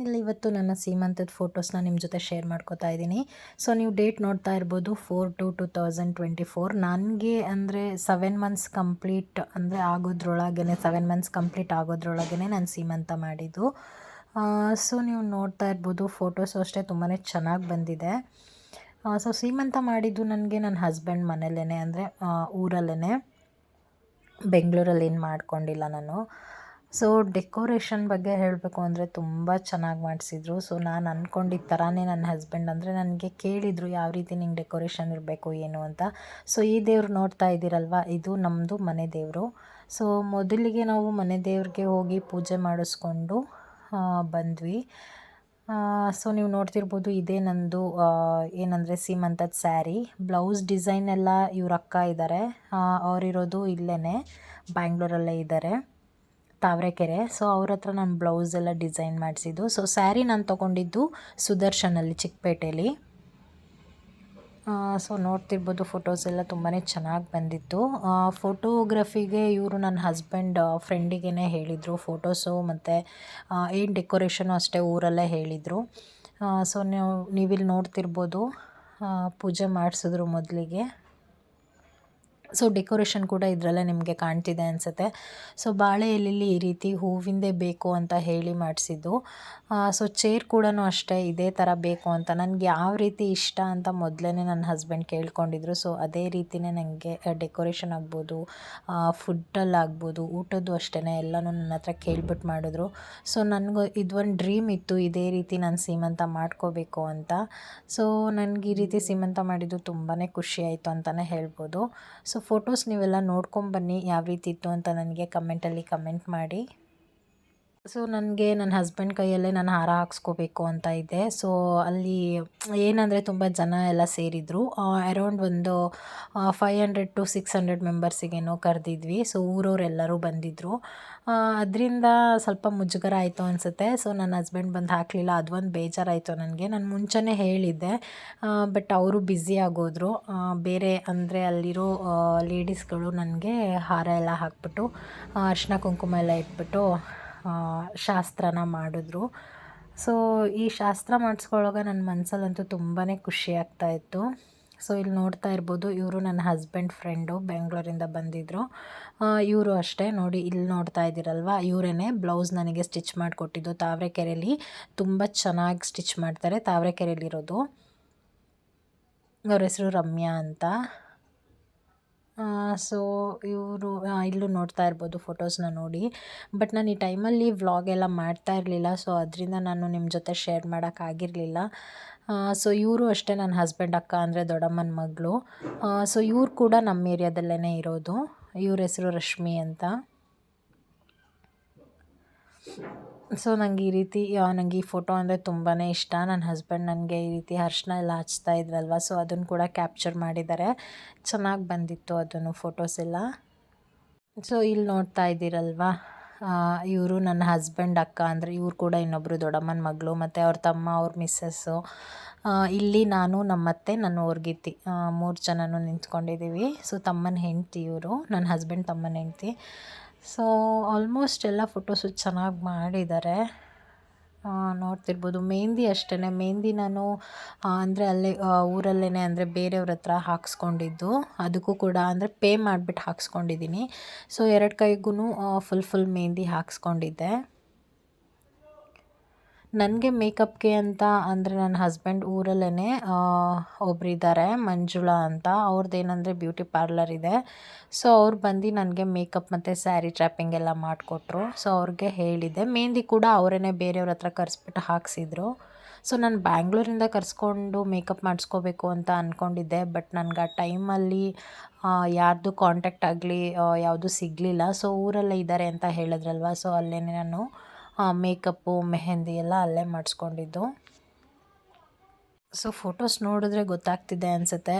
ಏನಿಲ್ಲ ಇವತ್ತು ನನ್ನ ಸೀಮಂತದ ಫೋಟೋಸ್ನ ನಿಮ್ಮ ಜೊತೆ ಶೇರ್ ಮಾಡ್ಕೋತಾ ಇದ್ದೀನಿ. ಸೊ ನೀವು ಡೇಟ್ ನೋಡ್ತಾ ಇರ್ಬೋದು four two two thousand twenty four ನನಗೆ ಅಂದರೆ ಸೆವೆನ್ ಮಂತ್ಸ್ ಕಂಪ್ಲೀಟ್ ಅಂದರೆ ಆಗೋದ್ರೊಳಗೇ ಸೆವೆನ್ ಮಂತ್ಸ್ ಕಂಪ್ಲೀಟ್ ಆಗೋದ್ರೊಳಗೇ ನಾನು ಸೀಮಂತ ಮಾಡಿದ್ದು. ಸೊ ನೀವು ನೋಡ್ತಾ ಇರ್ಬೋದು ಫೋಟೋಸು ಅಷ್ಟೇ ತುಂಬಾ ಚೆನ್ನಾಗಿ ಬಂದಿದೆ. ಸೊ ಸೀಮಂತ ಮಾಡಿದ್ದು ನನಗೆ ನನ್ನ ಹಸ್ಬೆಂಡ್ ಮನೇಲೇ ಅಂದರೆ ಊರಲ್ಲೇ ಬೆಂಗಳೂರಲ್ಲಿ ಏನು ಮಾಡ್ಕೊಂಡಿಲ್ಲ ನಾನು. ಸೊ ಡೆಕೋರೇಷನ್ ಬಗ್ಗೆ ಹೇಳಬೇಕು ಅಂದರೆ ತುಂಬ ಚೆನ್ನಾಗಿ ಮಾಡಿಸಿದ್ರು. ಸೊ ನಾನು ಅಂದ್ಕೊಂಡಿದ್ದ ಥರನೇ ನನ್ನ ಹಸ್ಬೆಂಡ್ ಅಂದರೆ ನನಗೆ ಕೇಳಿದರು ಯಾವ ರೀತಿ ನಿಂಗೆ ಡೆಕೋರೇಷನ್ ಇರಬೇಕು, ಏನು ಅಂತ. ಸೊ ಈ ದೇವ್ರು ನೋಡ್ತಾ ಇದ್ದೀರಲ್ವ? ಇದು ನಮ್ಮದು ಮನೆ ದೇವರು. ಸೊ ಮೊದಲಿಗೆ ನಾವು ಮನೆ ದೇವ್ರಿಗೆ ಹೋಗಿ ಪೂಜೆ ಮಾಡಿಸ್ಕೊಂಡು ಬಂದ್ವಿ. ಸೊ ನೀವು ನೋಡ್ತಿರ್ಬೋದು ಇದೇ ನಂದು ಏನಂದರೆ ಸೀಮಂತದ ಸ್ಯಾರಿ. ಬ್ಲೌಸ್ ಡಿಸೈನ್ ಎಲ್ಲ ಇವ್ರ ಅಕ್ಕ ಇದ್ದಾರೆ ಅವರಿರೋದು ಇಲ್ಲೇ ಬ್ಯಾಂಗ್ಳೂರಲ್ಲೇ ಇದ್ದಾರೆ ತಾವರೆಕೆರೆ. ಸೊ ಅವ್ರ ಹತ್ರ ನಾನು ಬ್ಲೌಸ್ ಎಲ್ಲ ಡಿಸೈನ್ ಮಾಡಿಸಿದ್ದು. ಸೊ ಸ್ಯಾರಿ ನಾನು ತೊಗೊಂಡಿದ್ದು ಸುದರ್ಶನಲ್ಲಿ ಚಿಕ್ಕಪೇಟೆಯಲ್ಲಿ ಸೊ ನೋಡ್ತಿರ್ಬೋದು ಫೋಟೋಸ್ ಎಲ್ಲ ತುಂಬಾ ಚೆನ್ನಾಗಿ ಬಂದಿತ್ತು. ಫೋಟೋಗ್ರಫಿಗೆ ಇವರು ನನ್ನ ಹಸ್ಬೆಂಡ್ ಫ್ರೆಂಡಿಗೇ ಹೇಳಿದರು ಫೋಟೋಸು ಮತ್ತು ಏನು ಡೆಕೋರೇಷನು ಅಷ್ಟೇ ಊರಲ್ಲೇ ಹೇಳಿದರು. ಸೊ ನೀವು, ನೀವಿಲ್ಲಿ ನೋಡ್ತಿರ್ಬೋದು ಪೂಜೆ ಮಾಡಿಸಿದ್ರು ಮೊದಲಿಗೆ. ಸೊ ಡೆಕೋರೇಷನ್ ಕೂಡ ಇದರಲ್ಲೇ ನಿಮಗೆ ಕಾಣ್ತಿದೆ ಅನಿಸುತ್ತೆ. ಸೊ ಬಾಳೆ ಎಲೆಯಲ್ಲಿ ಈ ರೀತಿ ಹೂವಿಂದೇ ಬೇಕು ಅಂತ ಹೇಳಿ ಮಾಡಿಸಿದ್ದು. ಸೊ ಚೇರ್ ಕೂಡ ಅಷ್ಟೇ ಇದೇ ಥರ ಬೇಕು ಅಂತ. ನನಗೆ ಯಾವ ರೀತಿ ಇಷ್ಟ ಅಂತ ಮೊದಲೇ ನನ್ನ ಹಸ್ಬೆಂಡ್ ಕೇಳ್ಕೊಂಡಿದ್ರು. ಸೊ ಅದೇ ರೀತಿಯೇ ನನಗೆ ಡೆಕೋರೇಷನ್ ಆಗ್ಬೋದು ಫುಡ್ಡಲ್ಲಿ ಆಗ್ಬೋದು, ಊಟದ್ದು ಅಷ್ಟೇ ಎಲ್ಲನೂ ನನ್ನ ಹತ್ರ ಕೇಳ್ಬಿಟ್ಟು ಮಾಡಿದ್ರು. ಸೊ ನನಗೂ ಇದೊಂದು ಡ್ರೀಮ್ ಇತ್ತು ಇದೇ ರೀತಿ ನಾನು ಸೀಮಂತ ಮಾಡ್ಕೋಬೇಕು ಅಂತ. ಸೊ ನನಗೆ ಈ ರೀತಿ ಸೀಮಂತ ಮಾಡಿದ್ದು ತುಂಬಾ ಖುಷಿ ಆಯಿತು ಅಂತಲೇ ಹೇಳ್ಬೋದು. ಸೊ ಫೋಟೋಸ್ ನೀವೆಲ್ಲ ನೋಡ್ಕೊಂಬನ್ನಿ ಯಾವ ರೀತಿ ಇತ್ತು ಅಂತ ನನಗೆ ಕಮೆಂಟಲ್ಲಿ ಕಮೆಂಟ್ ಮಾಡಿ. ಸೊ ನನಗೆ ನನ್ನ ಹಸ್ಬೆಂಡ್ ಕೈಯಲ್ಲೇ ನಾನು ಹಾರ ಹಾಕ್ಸ್ಕೋಬೇಕು ಅಂತ ಇದ್ದೆ ಸೊ ಅಲ್ಲಿ ಏನಂದರೆ ತುಂಬ ಜನ ಎಲ್ಲ ಸೇರಿದರು. ಅರೌಂಡ್ ಒಂದು five hundred to six hundred ಮೆಂಬರ್ಸಿಗೇನೋ ಕರೆದಿದ್ವಿ. ಸೊ ಊರವರೆಲ್ಲರೂ ಬಂದಿದ್ದರು ಅದರಿಂದ ಸ್ವಲ್ಪ ಮುಜುಗರ ಆಯಿತು ಅನಿಸುತ್ತೆ. ಸೊ ನನ್ನ ಹಸ್ಬೆಂಡ್ ಬಂದು ಹಾಕಲಿಲ್ಲ. ಅದೊಂದು ಬೇಜಾರಾಯಿತು ನನಗೆ. ನಾನು ಮುಂಚೆನೇ ಹೇಳಿದ್ದೆ. ಬಟ್ ಅವರು ಬ್ಯುಸಿ ಆಗೋದ್ರು. ಬೇರೆ ಅಂದರೆ ಅಲ್ಲಿರೋ ಲೇಡೀಸ್ಗಳು ನನಗೆ ಹಾರ ಎಲ್ಲ ಹಾಕ್ಬಿಟ್ಟು ಅರ್ಶಿನ ಕುಂಕುಮ ಎಲ್ಲ ಇಟ್ಬಿಟ್ಟು ಶಾಸ್ತ್ರನ ಮಾಡಿದ್ರು. ಸೊ ಈ ಶಾಸ್ತ್ರ ಮಾಡಿಸ್ಕೊಳ್ಳೋವಾಗ ನನ್ನ ಮನಸ್ಸಲ್ಲಂತೂ ತುಂಬಾ ಖುಷಿ ಆಗ್ತಾಯಿತ್ತು ಸೊ ಇಲ್ಲಿ ನೋಡ್ತಾ ಇರ್ಬೋದು, ಇವರು ನನ್ನ ಹಸ್ಬೆಂಡ್ ಫ್ರೆಂಡು ಬೆಂಗಳೂರಿಂದ ಬಂದಿದ್ದರು ಇವರು ಅಷ್ಟೇ, ನೋಡಿ ಇಲ್ಲಿ ನೋಡ್ತಾ ಇದ್ದೀರಲ್ವ? ಇವರೇ ಬ್ಲೌಸ್ ನನಗೆ ಸ್ಟಿಚ್ ಮಾಡಿಕೊಟ್ಟಿದ್ದು. ತಾವರೆಕೆರೆಯಲ್ಲಿ ತುಂಬ ಚೆನ್ನಾಗಿ ಸ್ಟಿಚ್ ಮಾಡ್ತಾರೆ. ತಾವರೆಕೆರೆಯಲ್ಲಿರೋದು ಅವ್ರ ಹೆಸರು ರಮ್ಯಾ ಅಂತ. ಸೊ ಇವರು ಇಲ್ಲೂ ನೋಡ್ತಾ ಇರ್ಬೋದು ಫೋಟೋಸ್ನ ನೋಡಿ. ಬಟ್ ನಾನು ಈ ಟೈಮಲ್ಲಿ ವ್ಲಾಗ್ ಎಲ್ಲ ಮಾಡ್ತಾ ಇರಲಿಲ್ಲ ಸೊ ಅದರಿಂದ ನಾನು ನಿಮ್ಮ ಜೊತೆ ಶೇರ್ ಮಾಡೋಕ್ಕಾಗಿರಲಿಲ್ಲ ಸೊ ಇವರು ಅಷ್ಟೇ ನನ್ನ ಹಸ್ಬೆಂಡ್ ಅಕ್ಕ ಅಂದರೆ ದೊಡ್ಡಮ್ಮನ ಮಗಳು. ಸೊ ಇವ್ರು ಕೂಡ ನಮ್ಮ ಏರಿಯಾದಲ್ಲೇ ಇರೋದು. ಇವ್ರ ಹೆಸರು ರಶ್ಮಿ ಅಂತ. ಸೊ ನನಗೆ ಈ ರೀತಿ ನನಗೆ ಈ ಫೋಟೋ ಅಂದರೆ ತುಂಬಾ ಇಷ್ಟ. ನನ್ನ ಹಸ್ಬೆಂಡ್ ನನಗೆ ಈ ರೀತಿ ಅರ್ಶಿನ ಎಲ್ಲ ಹಚ್ತಾ ಇದ್ರಲ್ವ ಸೊ ಅದನ್ನು ಕೂಡ ಕ್ಯಾಪ್ಚರ್ ಮಾಡಿದ್ದಾರೆ ಚೆನ್ನಾಗಿ ಬಂದಿತ್ತು ಅದನ್ನು ಫೋಟೋಸ್ ಎಲ್ಲ. ಸೊ ಇಲ್ಲಿ ನೋಡ್ತಾ ಇದ್ದೀರಲ್ವ ಇವರು ನನ್ನ ಹಸ್ಬೆಂಡ್ ಅಕ್ಕ ಅಂದರೆ ಇವ್ರು ಕೂಡ ಇನ್ನೊಬ್ಬರು ದೊಡ್ಡಮ್ಮನ ಮಗಳು, ಮತ್ತು ಅವ್ರ ತಮ್ಮ, ಅವ್ರ ಮಿಸ್ಸಸ್ಸು ಇಲ್ಲಿ ನಾನು ನಮ್ಮತ್ತೆ ನನ್ನ ಊರ್ಗಿತ್ತಿ ಮೂರು ಜನನೂ ನಿಂತ್ಕೊಂಡಿದ್ದೀವಿ ಸೊ ತಮ್ಮನ ಹೆಂಡ್ತಿ ಇವರು ನನ್ನ ಹಸ್ಬೆಂಡ್ ತಮ್ಮನ ಹೆಂಡ್ತಿ. ಸೊ ಆಲ್ಮೋಸ್ಟ್ ಎಲ್ಲ ಫೋಟೋಸು ಚೆನ್ನಾಗಿ ಮಾಡಿದ್ದಾರೆ. ನೋಡ್ತಿರ್ಬೋದು. ಮೆಹಂದಿ ಅಷ್ಟೇ ಮೆಹಂದಿ ನಾನು ಅಂದರೆ ಅಲ್ಲೇ ಊರಲ್ಲೇ ಅಂದರೆ ಬೇರೆಯವ್ರ ಹತ್ರ ಹಾಕ್ಸ್ಕೊಂಡಿದ್ದು. ಅದಕ್ಕೂ ಕೂಡ ಅಂದರೆ ಪೇ ಮಾಡಿಬಿಟ್ಟು ಹಾಕ್ಸ್ಕೊಂಡಿದ್ದೀನಿ. ಸೊ ಎರಡು ಕೈಗೂ ಫುಲ್ ಫುಲ್ ಮೆಹಂದಿ ಹಾಕ್ಸ್ಕೊಂಡಿದ್ದೆ. ನನಗೆ ಮೇಕಪ್ಗೆ ಅಂತ ಅಂದರೆ ನನ್ನ ಹಸ್ಬೆಂಡ್ ಊರಲ್ಲೇ ಒಬ್ಬರಿದ್ದಾರೆ ಮಂಜುಳಾ ಅಂತ. ಅವ್ರದ್ದು ಏನಂದರೆ ಬ್ಯೂಟಿ ಪಾರ್ಲರ್ ಇದೆ. ಸೊ ಅವ್ರು ಬಂದು ನನಗೆ ಮೇಕಪ್ ಮತ್ತು ಸ್ಯಾರಿ ಟ್ರ್ಯಾಪಿಂಗ್ ಎಲ್ಲ ಮಾಡಿಕೊಟ್ರು. ಸೊ ಅವ್ರಿಗೆ ಹೇಳಿದೆ. ಮೆಹಂದಿ ಕೂಡ ಅವರೇ ಬೇರೆಯವ್ರ ಹತ್ರ ಕರೆಸ್ಬಿಟ್ಟು ಹಾಕ್ಸಿದ್ರು. ಸೊ ನಾನು ಬ್ಯಾಂಗ್ಳೂರಿಂದ ಕರೆಸ್ಕೊಂಡು ಮೇಕಪ್ ಮಾಡಿಸ್ಕೋಬೇಕು ಅಂತ ಅಂದ್ಕೊಂಡಿದ್ದೆ ಬಟ್ ನನಗೆ ಆ ಟೈಮಲ್ಲಿ ಯಾರ್ದು ಕಾಂಟ್ಯಾಕ್ಟ್ ಆಗಲಿ ಯಾವುದು ಸಿಗಲಿಲ್ಲ. ಸೊ ಊರಲ್ಲೇ ಇದ್ದಾರೆ ಅಂತ ಹೇಳಿದ್ರಲ್ವ. ಸೊ ಅಲ್ಲೇ ನಾನು ಮೇಕಪ್ಪು, ಮೆಹೆಂದಿ ಎಲ್ಲ ಅಲ್ಲೇ ಮಾಡಿಸ್ಕೊಂಡಿದ್ದು. ಸೊ ಫೋಟೋಸ್ ನೋಡಿದ್ರೆ ಗೊತ್ತಾಗ್ತಿದೆ ಅನಿಸುತ್ತೆ.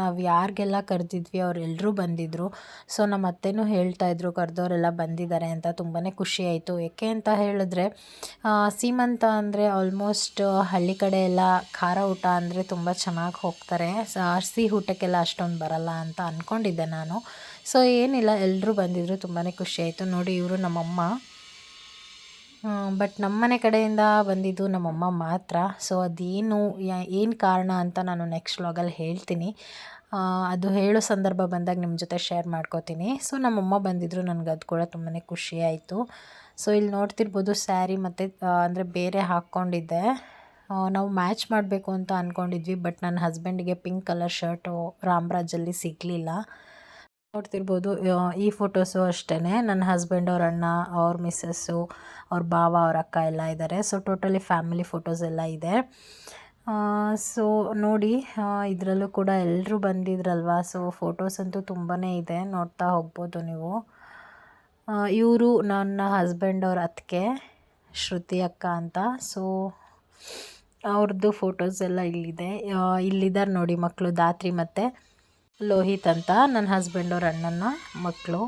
ನಾವು ಯಾರಿಗೆಲ್ಲ ಕರೆದಿದ್ವಿ ಅವರೆಲ್ಲರೂ ಬಂದಿದ್ದರು ಸೊ ನಮ್ಮ ಅತ್ತೆನೂ ಹೇಳ್ತಾಯಿದ್ರು ಕರೆದವರೆಲ್ಲ ಬಂದಿದ್ದಾರೆ ಅಂತ ತುಂಬಾ ಖುಷಿ ಆಯಿತು. ಏಕೆ ಅಂತ ಹೇಳಿದ್ರೆ ಸೀಮಂತ ಅಂದರೆ ಆಲ್ಮೋಸ್ಟ್ ಹಳ್ಳಿ ಕಡೆ ಎಲ್ಲ ಖಾರ ಊಟ ಅಂದರೆ ತುಂಬ ಚೆನ್ನಾಗಿ ಹೋಗ್ತಾರೆ. ಸಿಹಿ ಊಟಕ್ಕೆಲ್ಲ ಅಷ್ಟೊಂದು ಬರಲ್ಲ ಅಂತ ಅಂದ್ಕೊಂಡಿದ್ದೆ ನಾನು. ಸೊ ಏನಿಲ್ಲ ಎಲ್ಲರೂ ಬಂದಿದ್ದರು ತುಂಬಾ ಖುಷಿ ಆಯಿತು. ನೋಡಿ, ಇವರು ನಮ್ಮಮ್ಮ. ಬಟ್ ನಮ್ಮನೆ ಕಡೆಯಿಂದ ಬಂದಿದ್ದು ನಮ್ಮಮ್ಮ ಮಾತ್ರ. ಸೊ ಅದೇನು ಏನು ಕಾರಣ ಅಂತ ನಾನು ನೆಕ್ಸ್ಟ್ ವ್ಲಾಗಲ್ಲಿ ಹೇಳ್ತೀನಿ. ಅದು ಹೇಳೋ ಸಂದರ್ಭ ಬಂದಾಗ ನಿಮ್ಮ ಜೊತೆ ಶೇರ್ ಮಾಡ್ಕೋತೀನಿ. ಸೊ ನಮ್ಮಮ್ಮ ಬಂದಿದ್ದರು ನನಗೆ ಅದು ಕೂಡ ತುಂಬಾ ಖುಷಿ ಆಯಿತು. ಸೊ ಇಲ್ಲಿ ನೋಡ್ತಿರ್ಬೋದು ಸ್ಯಾರಿ ಮತ್ತು ಅಂದರೆ ಬೇರೆ ಹಾಕ್ಕೊಂಡಿದ್ದೆ. ನಾವು ಮ್ಯಾಚ್ ಮಾಡಬೇಕು ಅಂತ ಅಂದ್ಕೊಂಡಿದ್ವಿ ಬಟ್ ನನ್ನ ಹಸ್ಬೆಂಡಿಗೆ ಪಿಂಕ್ ಕಲರ್ ಶರ್ಟು ರಾಮರಾಜಲ್ಲಿ ಸಿಗಲಿಲ್ಲ. ನೋಡ್ತಿರ್ಬೋದು ಈ ಫೋಟೋಸು ಅಷ್ಟೇ ನನ್ನ ಹಸ್ಬೆಂಡ್ ಅವ್ರ ಅಣ್ಣ, ಅವ್ರ ಮಿಸ್ಸಸ್ಸು ಅವ್ರ ಬಾವ, ಅವ್ರ ಅಕ್ಕ ಎಲ್ಲ ಇದ್ದಾರೆ ಸೊ ಟೋಟಲಿ ಫ್ಯಾಮಿಲಿ ಫೋಟೋಸ್ ಎಲ್ಲ ಇದೆ. ಸೊ ನೋಡಿ ಇದರಲ್ಲೂ ಕೂಡ ಎಲ್ಲರೂ ಬಂದಿದ್ರಲ್ವಾ? ಸೊ ಫೋಟೋಸ್ ಅಂತೂ ತುಂಬಾ ಇದೆ. ನೋಡ್ತಾ ಹೋಗ್ಬೋದು ನೀವು. ಇವರು ನನ್ನ ಹಸ್ಬೆಂಡ್ ಅವ್ರ ಅತ್ತಿಗೆ, ಶ್ರುತಿ ಅಕ್ಕ ಅಂತ. ಸೊ ಅವ್ರದ್ದು ಫೋಟೋಸ್ ಎಲ್ಲ ಇಲ್ಲಿದೆ. ಇಲ್ಲಿದ್ದಾರೆ ನೋಡಿ ಮಕ್ಕಳು ದಾತ್ರಿ ಮತ್ತು. ಲೋಹಿತ್ ಅಂತ, ನನ್ನ ಹಸ್ಬೆಂಡ್ ಅವ್ರ ಅಣ್ಣನ ಮಕ್ಕಳು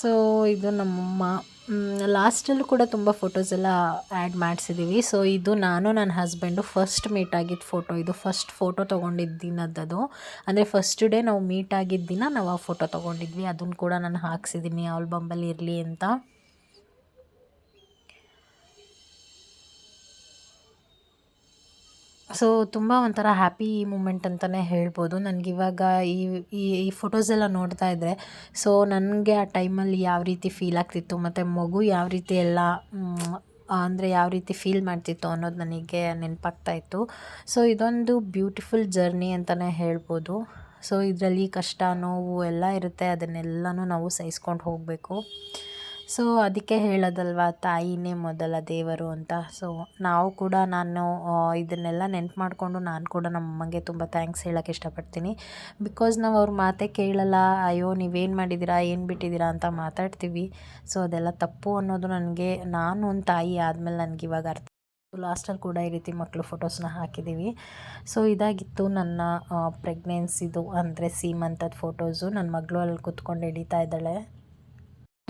ಸೊ ಇದು ನಮ್ಮಮ್ಮ. ಲಾಸ್ಟಲ್ಲೂ ಕೂಡ ತುಂಬ ಫೋಟೋಸ್ ಎಲ್ಲ ಆ್ಯಡ್ ಮಾಡಿಸಿದ್ದೀವಿ ಸೊ ಇದು ನಾನು, ನನ್ನ ಹಸ್ಬೆಂಡು ಫಸ್ಟ್ ಮೀಟ್ ಆಗಿದ್ದ ಫೋಟೋ ಇದು ಫಸ್ಟ್ ಫೋಟೋ ತೊಗೊಂಡಿದ್ದ ದಿನದ್ದದು ಅಂದರೆ ಫಸ್ಟ್ ಡೇ ನಾವು ಮೀಟ್ ಆಗಿದ್ದ ದಿನ ನಾವು ಆ ಫೋಟೋ ತೊಗೊಂಡಿದ್ವಿ. ಅದನ್ನು ಕೂಡ ನಾನು ಹಾಕ್ಸಿದ್ದೀನಿ ಆಲ್ಬಂಬಲ್ಲಿ ಇರಲಿ ಅಂತ. ಸೊ ತುಂಬ ಒಂಥರ ಹ್ಯಾಪಿ ಮೂಮೆಂಟ್ ಅಂತಲೇ ಹೇಳ್ಬೋದು. ನನಗಿವಾಗ ಈ ಈ ಈ ಫೋಟೋಸ್ ಎಲ್ಲ ನೋಡ್ತಾ ಇದ್ದರೆ ಸೊ ನನಗೆ ಆ ಟೈಮಲ್ಲಿ ಯಾವ ರೀತಿ ಫೀಲ್ ಆಗ್ತಿತ್ತು, ಮತ್ತು ಮಗು ಯಾವ ರೀತಿ ಎಲ್ಲ ಅಂದರೆ ಯಾವ ರೀತಿ ಫೀಲ್ ಮಾಡ್ತಿತ್ತು ಅನ್ನೋದು ನನಗೆ ನೆನಪಾಗ್ತಾ ಇತ್ತು. ಸೊ ಇದೊಂದು ಬ್ಯೂಟಿಫುಲ್ ಜರ್ನಿ ಅಂತಲೇ ಹೇಳ್ಬೋದು. ಸೊ ಇದರಲ್ಲಿ ಕಷ್ಟ, ನೋವು ಎಲ್ಲ ಇರುತ್ತೆ. ಅದನ್ನೆಲ್ಲನೂ ನಾವು ಸಹಿಸ್ಕೊಂಡು ಹೋಗಬೇಕು. ಸೊ ಅದಕ್ಕೆ ಹೇಳೋದಲ್ವ, ತಾಯಿನೇ ಮೊದಲ ದೇವರು ಅಂತ. ಸೊ ನಾವು ಕೂಡ ನಾನು ಇದನ್ನೆಲ್ಲ ನೆನ್ಪು ಮಾಡಿಕೊಂಡು ನಾನು ಕೂಡ ನಮ್ಮಮ್ಮಗೆ ತುಂಬ ಥ್ಯಾಂಕ್ಸ್ ಹೇಳೋಕ್ಕೆ ಇಷ್ಟಪಡ್ತೀನಿ. ಬಿಕಾಸ್ ನಾವು ಅವ್ರ ಮಾತೇ ಕೇಳಲ್ಲ, ಅಯ್ಯೋ, ನೀವೇನು ಮಾಡಿದ್ದೀರಾ ಏನು ಬಿಟ್ಟಿದ್ದೀರಾ ಅಂತ ಮಾತಾಡ್ತೀವಿ. ಸೊ ಅದೆಲ್ಲ ತಪ್ಪು ಅನ್ನೋದು ನನಗೆ, ನಾನು ಒಂದು ತಾಯಿ ಆದಮೇಲೆ ನನಗೆ ಇವಾಗ ಅರ್ಥ ಲಾಸ್ಟಲ್ಲಿ ಕೂಡ ಈ ರೀತಿ ಮಕ್ಕಳು ಫೋಟೋಸ್ನ ಹಾಕಿದ್ದೀವಿ ಸೊ ಇದಾಗಿತ್ತು ನನ್ನ ಪ್ರೆಗ್ನೆನ್ಸಿದು ಅಂದರೆ ಸೀಮಂತದ ಫೋಟೋಸು ನನ್ನ ಮಗಳು ಅಲ್ಲಿ ಕೂತ್ಕೊಂಡು ಹಿಡಿತಾ ಇದ್ದಾಳೆ.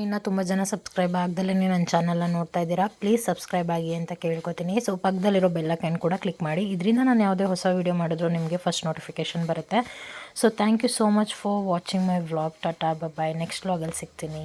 ಇನ್ನು ತುಂಬ ಜನ ಸಬ್ಸ್ಕ್ರೈಬ್ ಆಗ್ದಲೇ ನನ್ನ ಚಾನಲ್ನ ನೋಡ್ತಾ ಇದ್ದೀರಾ ಪ್ಲೀಸ್ ಸಬ್ಸ್ಕ್ರೈಬ್ ಆಗಿ ಅಂತ ಕೇಳ್ಕೊತೀನಿ. ಸೊ ಪಕ್ಕದಲ್ಲಿರೋ ಬೆಲ್ಲೈಕನ್ ಕೂಡ ಕ್ಲಿಕ್ ಮಾಡಿ. ಇದರಿಂದ ನಾನು ಯಾವುದೇ ಹೊಸ ವೀಡಿಯೋ ಮಾಡಿದ್ರು ನಿಮಗೆ ಫಸ್ಟ್ ನೋಟಿಫಿಕೇಷನ್ ಬರುತ್ತೆ. So thank you so much for watching my vlog tata bye next ವ್ಲಾಗಲ್ಲಿ ಸಿಗ್ತೀನಿ.